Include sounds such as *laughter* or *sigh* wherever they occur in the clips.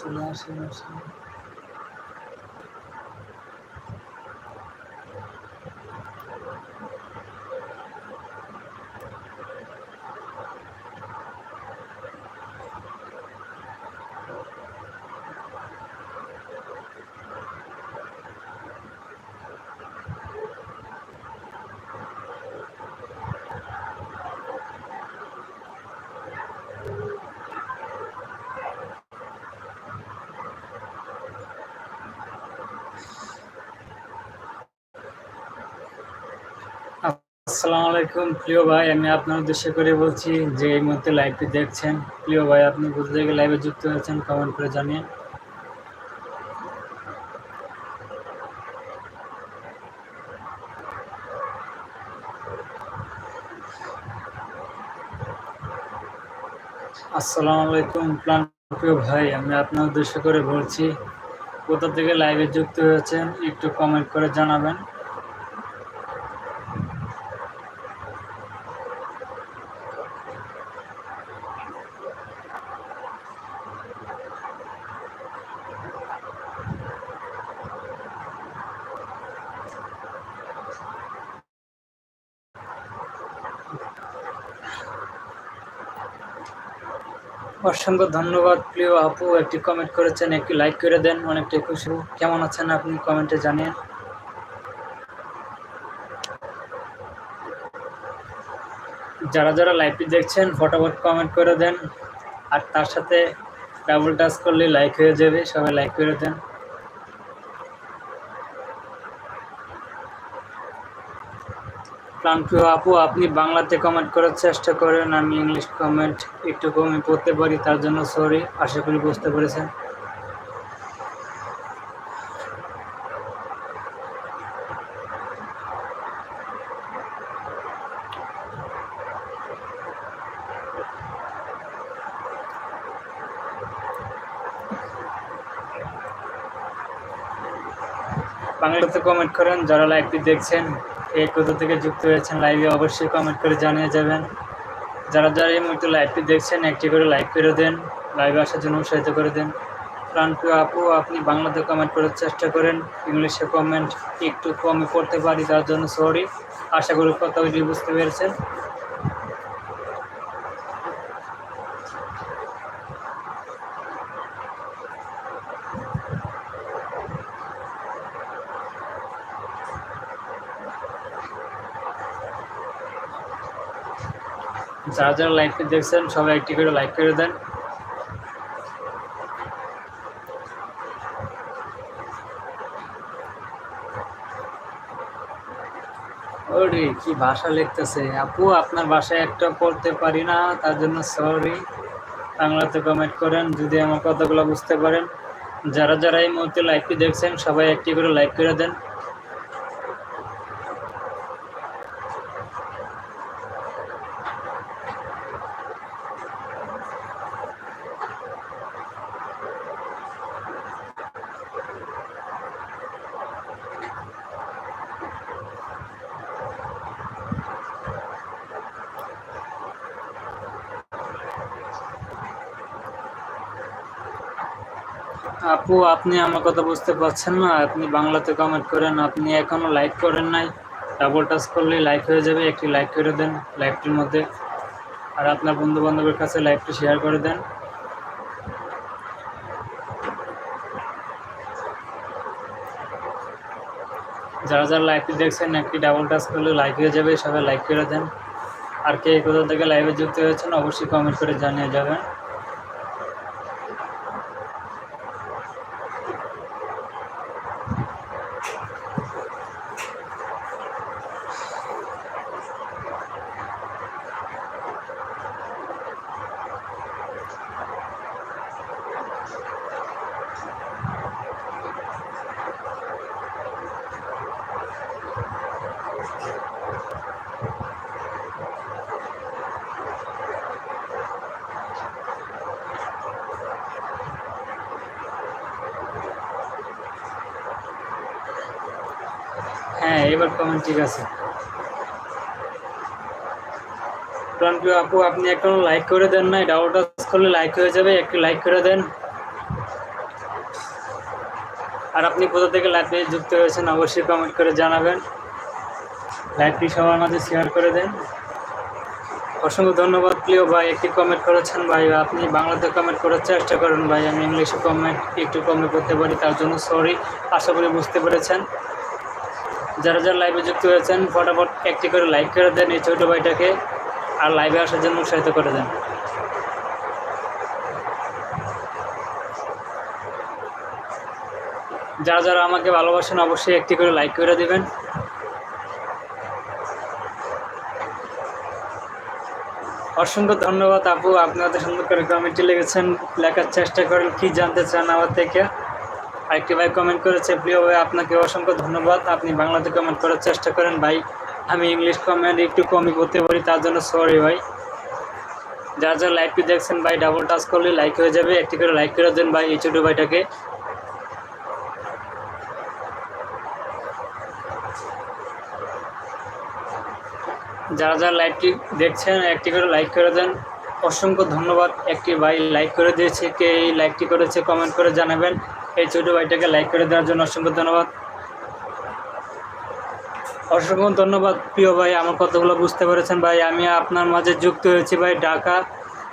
চলে আসেন আসেন আসসালামু আলাইকুম, প্রিয় ভাই। আমি আপনার উদ্দেশ্য করে বলছি যে এই মুহূর্তে লাইভটি দেখছেন। প্রিয় ভাই, আপনি কোথা থেকে লাইভে যুক্ত হয়েছেন কমেন্ট করে জানিয়ে। আসসালামু আলাইকুম প্লান প্রিয় ভাই। আমি আপনার উদ্দেশ্য করে বলছি, কোথা থেকে লাইভে যুক্ত হয়েছেন, একটু কমেন্ট করে জানাবেন। অসংখ্য ধন্যবাদ, প্রিয় আপু। একটি কমেন্ট করেছেন, একটি লাইক করে দেন অনেকটাই খুশি। কেমন আছেন আপনি কমেন্টে জানেন যারা যারা লাইভটি দেখছেন, ফটাফট কমেন্ট করে দেন। আর তার সাথে ডাবল টাচ করলে লাইক হয়ে যাবে, সবাই লাইক করে দেন। প্রাণপ্রিয় আপু, আপনি বাংলাতে কমেন্ট করার চেষ্টা করেন, আমি ইংলিশ কমেন্ট একটু কমে পড়তে পারি, তার জন্য সরি আশা করি বুঝতে পেরেছেন। বাংলাতে কমেন্ট করেন, যারা লাইভটি দেখছেন এই কোথা থেকে যুক্ত হয়েছেন লাইভে অবশ্যই কমেন্ট করে জানিয়ে যাবেন। যারা যারা এই মুহূর্তে লাইভটি দেখছেন, একটি করে লাইক করে দেন লাইভে আসার জন্য উৎসাহিত করে দেন। প্রাণপু আপু, আপনি বাংলাতে কমেন্ট করার চেষ্টা করেন। ইংলিশে কমেন্ট একটু কমে পড়তে পারি, তার জন্য সরি আশা করি কথাগুলি বুঝতে পেরেছেন। যারা যারা লাইভটি দেখছেন, সবাই একটি করে লাইক করে দেন। ওরে, কি ভাষা লিখতেছে। আপু, আপনার ভাষায় একটা পড়তে পারি না, তার জন্য সরি বাংলাতে কমেন্ট করেন, যদি আমার কথাগুলো বুঝতে পারেন। যারা যারা এই মুহূর্তে লাইভটি দেখছেন, সবাই একটি করে লাইক করে দেন আপু আপনি আমার কথা বুঝতে পারছেন না, আপনি বাংলাতে কমেন্ট করেন, আপনি এখনও লাইক করেন নাই ডাবল টাচ করলে লাইক হয়ে যাবে, একটি লাইক করে দেন লাইভটির মধ্যে। আর আপনার বন্ধু বান্ধবের কাছে লাইভটি শেয়ার করে দেন। যারা যারা লাইভটি দেখছেন, একটি ডাবল টাচ করলে লাইক হয়ে যাবে, সবাই লাইক করে দেন। আর কে কোথা থেকে লাইভে যুক্ত হয়েছেন, অবশ্যই কমেন্ট করে জানিয়ে যাবেন হ্যাঁ এবার কমেন্ট ঠিক আছে। আপু, আপনি এখনও লাইক করে দেন ডাবল টাচ করলে লাইক হয়ে যাবে, একটু লাইক করে দেন। আর আপনি কোথা থেকে লাইভে যুক্ত হয়েছেন অবশ্যই কমেন্ট করে জানাবেন। লাইভটি সবার মাঝে শেয়ার করে দেন। অসংখ্য ধন্যবাদ প্রিয় ভাই, একটি কমেন্ট করেছেন ভাই। আপনি বাংলাতে কমেন্ট করার চেষ্টা করেন ভাই আমি ইংলিশে কমেন্ট একটু কমে করতে পারি, তার জন্য সরি আশা করি বুঝতে পেরেছেন। যারা যারা লাইভে যুক্ত হয়েছেন, ফটাফট একটি করে লাইক করে দেন এই ছোটো ভাইটাকে আর লাইভে আসার জন্য উৎসাহিত করে দেন। যারা যারা আমাকে ভালোবাসেন, অবশ্যই একটি করে লাইক করে দেবেন। অসংখ্য ধন্যবাদ আপু আপনি এত সুন্দর করে কমেন্টে লিখেছেন, লেখার চেষ্টা করেন, কি জানতে চান আমার থেকে। আরেকটি ভাই কমেন্ট করেছে, প্রিয় ভাই, আপনাকে অসংখ্য ধন্যবাদ। আপনি বাংলাতে কমেন্ট করার চেষ্টা করেন। ভাই, আমি ইংলিশ কমেন্ট একটু কমই করতে পারি, তার জন্য সরি ভাই। যার যার লাইভটি দেখছেন ভাই ডাবল টাচ করলে লাইক হয়ে যাবে। একটি করে লাইক করে দেন ভাই, এই ছোটো ভাইটাকে। যারা যারা লাইভটি দেখছেন, একটি করে লাইক করে দেন। অসংখ্য ধন্যবাদ। একটি ভাই লাইক করে দিয়েছে, কে এই লাইকটি করেছে কমেন্ট করে জানাবেন। এই ছোটো ভাইটাকে লাইক করে দেওয়ার জন্য অসংখ্য ধন্যবাদ। অসংখ্য ধন্যবাদ, প্রিয় ভাই, আমার কথাগুলো বুঝতে পেরেছেন ভাই। আমি আপনার মাঝে যুক্ত হয়েছি ভাই ঢাকা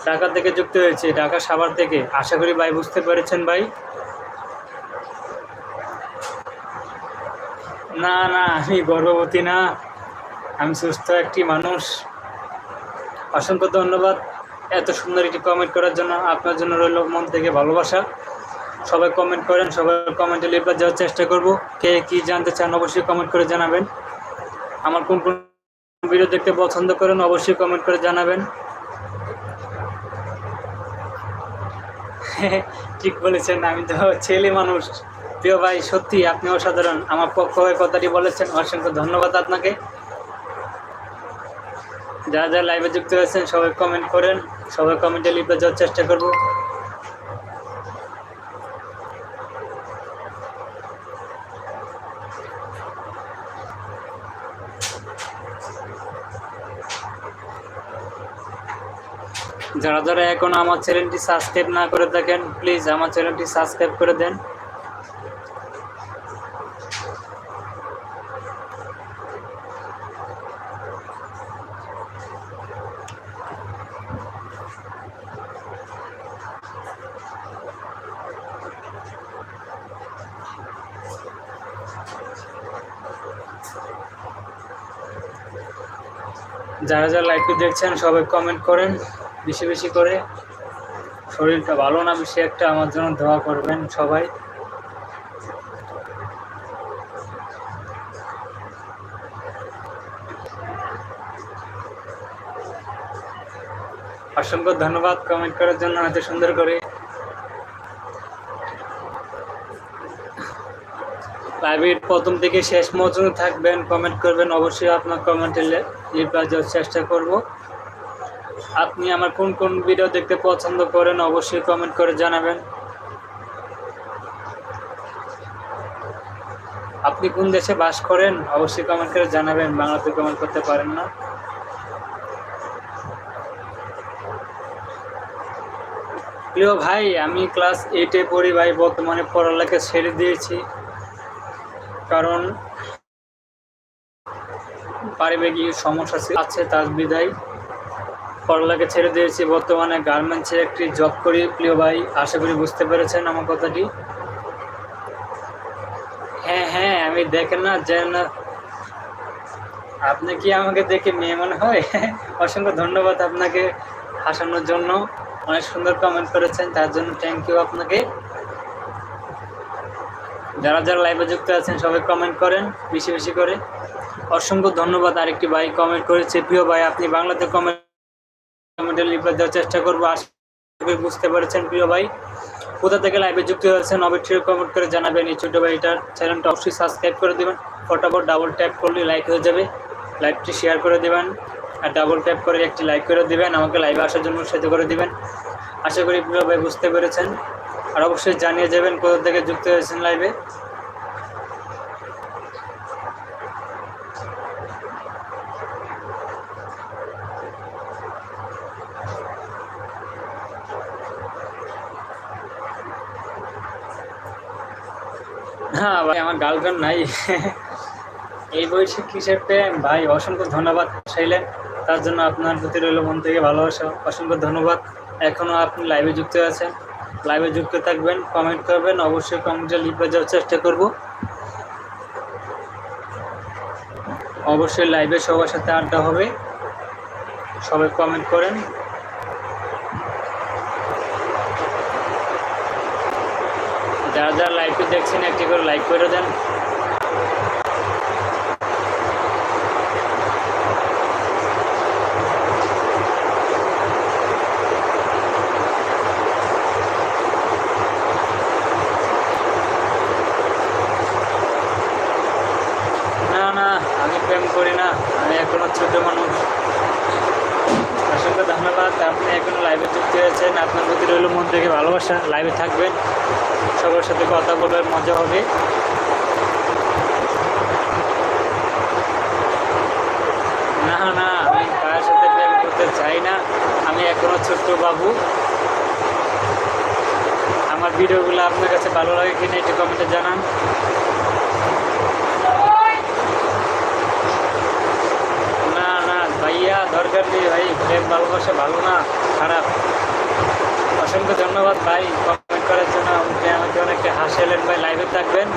ঢাকা থেকে যুক্ত হয়েছি, ঢাকা সাভার থেকে। আশা করি ভাই বুঝতে পেরেছেন ভাই। না না, আমি গর্ভবতী না, আমি সুস্থ একটি মানুষ। অসংখ্য ধন্যবাদ এত সুন্দর একটি কমেন্ট করার জন্য। আপনার জন্য রইল মন থেকে ভালোবাসা। সবাই কমেন্ট করেন, সবাই কমেন্টে লিপে যাওয়ার চেষ্টা করব। কে কী জানতে চান অবশ্যই কমেন্ট করে জানাবেন। আমার কোন কোন ভিডিও দেখতে পছন্দ করেন অবশ্যই কমেন্ট করে জানাবেন। *laughs* ঠিক বলেছেন, আমি তো ছেলে মানুষ। প্রিয় ভাই, সত্যি আপনি অসাধারণ। আমার পক্ষ হয়ে কথাটি বলেছেন, অসংখ্য ধন্যবাদ আপনাকে। যারা যারা লাইভে যুক্ত হয়েছেন, সবাই কমেন্ট করেন, সবাই কমেন্টে লিখে যাওয়ার চেষ্টা করব। যারা যারা এখন আমার চ্যানেলটি সাবস্ক্রাইব না করে থাকেন প্লিজ আমার চ্যানেলটি সাবস্ক্রাইব করে দেন। যারা যারা লাইভটি দেখছেন, সবাই কমেন্ট করেন। বেশি বেশি করে। শরীরটা ভালো না, বেশি একটা আমার জন্য দোয়া করবেন সবাই। অসংখ্য ধন্যবাদ কমেন্ট করার জন্য, এত সুন্দর করে। লাইভের প্রথম থেকে শেষ পর্যন্ত থাকবেন কমেন্ট করবেন অবশ্যই আপনার কমেন্টে রিপ্লাই চেষ্টা করব। আপনি আমার কোন কোন ভিডিও দেখতে পছন্দ করেন, অবশ্যই কমেন্ট করে জানাবেন। আপনি কোন দেশে বাস করেন, অবশ্যই কমেন্ট করে জানাবেন, বাংলাতে কমেন্ট করতে পারেন না। প্রিয় ভাই, আমি ক্লাস এইটে পড়ি ভাই, বর্তমানে পড়ালেখা ছেড়ে দিয়েছি। কারণ পারিবারিক সমস্যা আছে, তার বিদায়। পড়ালেখা ছেড়ে দিয়েছি। বর্তমানে গার্মেন্টসে একটি জব করি। প্রিয় ভাই, আশা করি বুঝতে পেরেছেন আমার কথাটি। হ্যাঁ হ্যাঁ আমি দেখেন না যে না আপনি কি আমাকে দেখে মেয়ে মনে হয়? *laughs* অসংখ্য ধন্যবাদ আপনাকে হাসানোর জন্য। অনেক সুন্দর কমেন্ট করেছেন, তার জন্য থ্যাংক ইউ আপনাকে। যারা যারা লাইভে যুক্ত আছেন, সবাই কমেন্ট করেন, বেশি বেশি করে। অসংখ্য ধন্যবাদ আরেকটি ভাই কমেন্ট করেছে। প্রিয় ভাই, আপনি বাংলাতে কমেন্ট কমেন্টে লিখে দেওয়ার চেষ্টা করব। আশা বুঝতে পেরেছেন প্রিয় ভাই। কোথা থেকে লাইভে যুক্ত হয়েছেন অবশ্যই কমেন্ট করে জানাবেন। এই ছোটো ভাইটার চ্যানেলটা অবশ্যই সাবস্ক্রাইব করে দেবেন। ফটাফট ডাবল ট্যাপ করলে লাইক হয়ে যাবে। লাইভটি শেয়ার করে দেবেন। আর ডাবল ট্যাপ করে একটি লাইক করে দেবেন। আমাকে লাইভে আসার জন্য উৎসাহিত করে দেবেন। আশা করি প্রিয় ভাই বুঝতে পেরেছেন। আর অবশ্যই জানিয়ে যাবেন কোথা থেকে যুক্ত হয়েছেন লাইভে ভাই, আমার গার্লফ্রেন্ড নাই। এই বয়সে কিসের প্রেম? ভাই, অসংখ্য ধন্যবাদ চাইলেন তার জন্য আপনার প্রতি রইল মন থেকে ভালোবাসা। অসংখ্য ধন্যবাদ। এখনও আপনি লাইভে যুক্ত আছেন। লাইভে যুক্ত থাকবেন কমেন্ট করবেন। অবশ্যই কমেন্টে লিখে যাওয়ার চেষ্টা করব। অবশ্যই লাইভে সবার সাথে আড্ডা হবে। সবাই কমেন্ট করেন যারা যারা লাইভটি দেখছেন, একটি করে লাইক করে দেন। না না, আমি প্রেম করি না, আমি এখনও ছোট মানুষ অসংখ্য ধন্যবাদ আপনি এখনও লাইভে যুক্ত হয়েছেন, আপনার প্রতি রইল মন থেকে ভালোবাসা লাইভে থাকবেন। সবার সাথে কথা বলার মজা হবে। না না, আমি কার সাথে প্রেম করতে চাই না। আমি এখনও ছোট্ট বাবু। আমার ভিডিওগুলো আপনার কাছে ভালো লাগে কিনা একটু কমেন্টে জানান না না নেই ভাই, প্রেম, ভালোবাসা ভালো না, খারাপ। অসংখ্য ধন্যবাদ ভাই কমেন্ট করার জন্য। আপনি আমাকে অনেকটা হাসালেন ভাই লাইভে থাকবেন।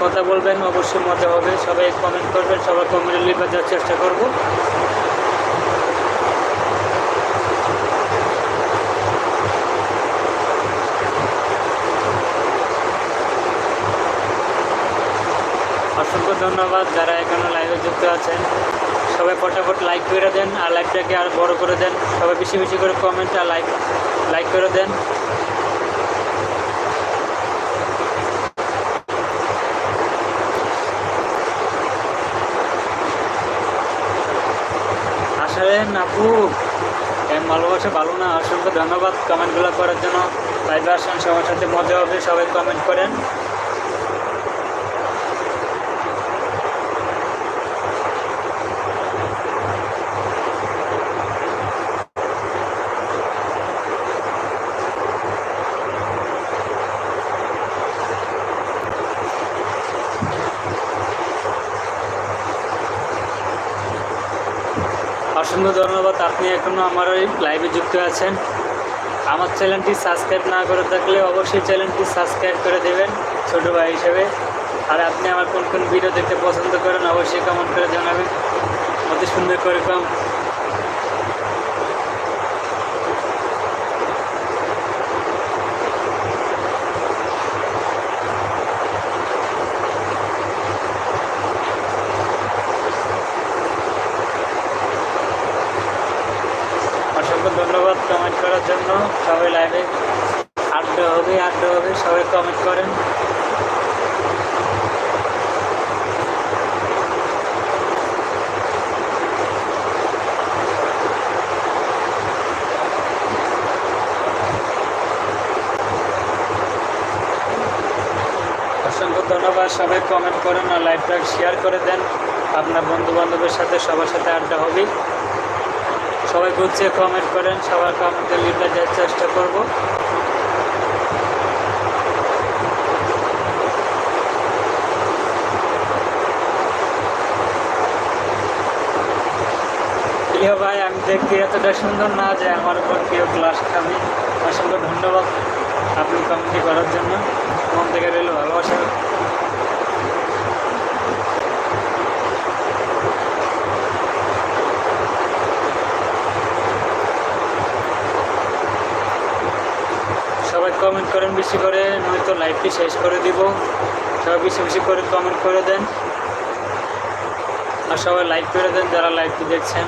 কথা বলবেন, অবশ্যই মজা হবে। সবাই কমেন্ট করবেন সবাই কমেন্টে লিখে যাওয়ার চেষ্টা করব। অসংখ্য ধন্যবাদ যারা এখনও লাইভে যুক্ত আছেন। সবাই ফটাফট লাইক করে দেন আর লাইকটাকে আর বড় করে দেন। সবাই বেশি বেশি করে কমেন্ট আর লাইক লাইক করে দেন। আসলেন আপু ভালোবাসা ভালো না, অসংখ্য ধন্যবাদ কমেন্টগুলো করার জন্য। লাইভে আসেন, সবার সাথে মজা হবে, সবাই কমেন্ট করেন। অসংখ্য ধন্যবাদ। আপনি এখনও আমার ওই লাইভে যুক্ত আছেন। আমার চ্যানেলটি সাবস্ক্রাইব না করে থাকলে অবশ্যই চ্যানেলটি সাবস্ক্রাইব করে দেবেন ছোটো ভাই হিসেবে। আর আপনি আমার কোন কোন ভিডিও দেখতে পছন্দ করেন অবশ্যই কমেন্ট করে জানাবেন। অতি সুন্দর করে কম অসংখ্য ধন্যবাদ কমেন্ট করার জন্য। সবাই লাইভে আড্ডা হবে আড্ডা হবে, সবাই কমেন্ট করেন। অসংখ্য ধন্যবাদ, সবাই কমেন্ট করেন আর লাইভটা শেয়ার করে দেন। আপনার বন্ধু বান্ধবের সাথে সবার সাথে আড্ডা হবে। সবাই গুছিয়ে কমেন্ট করেন, সবার কমেন্টে লিখে দেওয়ার চেষ্টা করব। প্রিয় ভাই, আমি দেখতে এতটা সুন্দর না যে আমার উপর কেউ ক্লাস খাবি। অসংখ্য ধন্যবাদ। আপনি কমেন্টটি করার জন্য। মন থেকে রইল ভালোবাসা সবাই কমেন্ট করেন বেশি করে, নয়তো লাইভটি শেষ করে দিব। সবাই বেশি বেশি করে কমেন্ট করে দেন। আর সবাই লাইক করে দেন, যারা লাইভটি দেখছেন।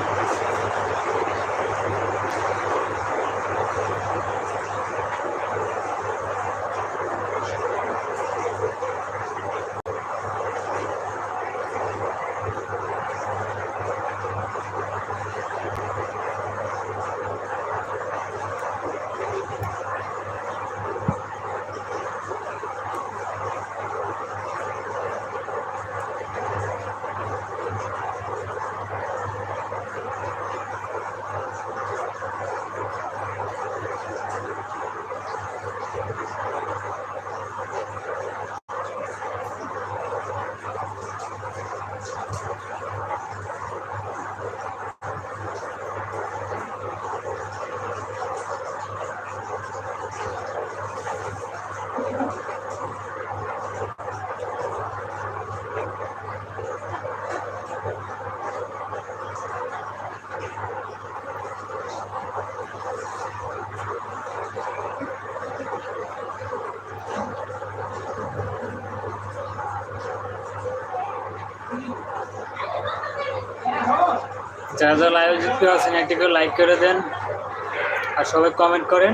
যারা যারা লাইভ যুক্ত আছেন একটি করে লাইক করে দেন আর সবাই কমেন্ট করেন।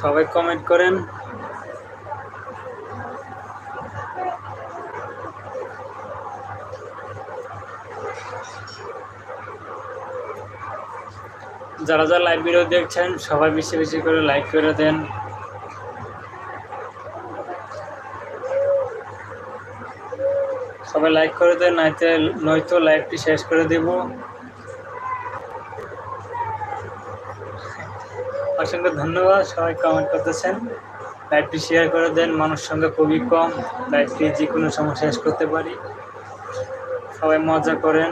সবাই কমেন্ট করেন। যারা যারা লাইভ ভিডিও দেখছেন, সবাই বেশি বেশি করে লাইক করে দেন। সবাই লাইক করে দেন নয়তো নয়তো লাইভটি শেষ করে দেব। অসংখ্য ধন্যবাদ। সবাই কমেন্ট করতেছেন। লাইভটি শেয়ার করে দেন। মানুষ সঙ্গে খুবই কম। লাইভটি যে কোনো সময় শেষ করতে পারি। সবাই মজা করেন।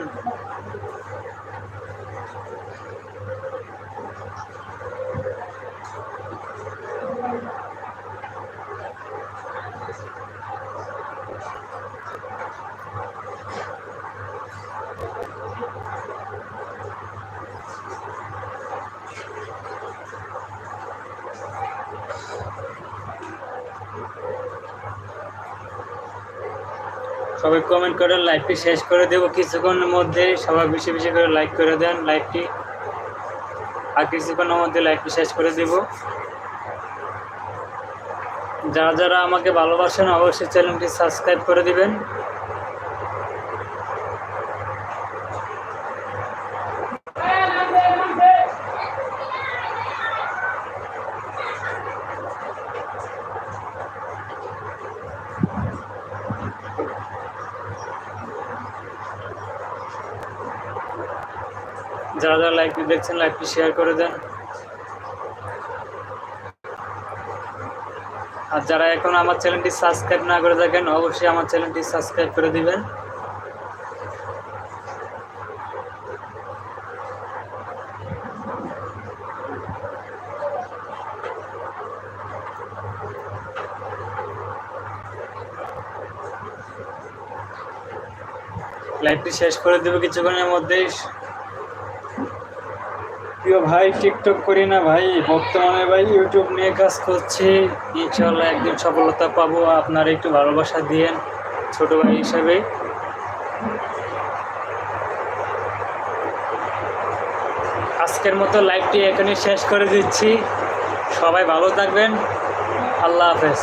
সবাই কমেন্ট করেন লাইভটি শেষ করে দেব। কিছুক্ষণের মধ্যে সবাই বেশি বেশি করে লাইক করে দেন লাইভটি আর কিছুক্ষণের মধ্যে লাইভটি শেষ করে দেব। যারা যারা আমাকে ভালোবাসেন, অবশ্যই চ্যানেলটি সাবস্ক্রাইব করে দিবেন। যারা যারা লাইভটি দেখছেন লাইভটি শেয়ার করে দেন। আর যারা এখন আমার চ্যানেলটি সাবস্ক্রাইব না করে থাকেন, অবশ্যই আমার চ্যানেলটি সাবস্ক্রাইব করে দিবেন। লাইভটি শেষ করে দেবো কিছুক্ষণের মধ্যেই। প্রিয় ভাই টিকটক করি না ভাই, বর্তমানে ভাই ইউটিউব নিয়ে কাজ করছি। ইনশাল্লাহ একদিন সফলতা পাবো, আপনারা একটু ভালোবাসা দিয়েন ছোট ভাই হিসাবে। আজকের মতো লাইভটি এখানে শেষ করে দিচ্ছি। সবাই ভালো থাকবেন। আল্লাহ হাফেজ।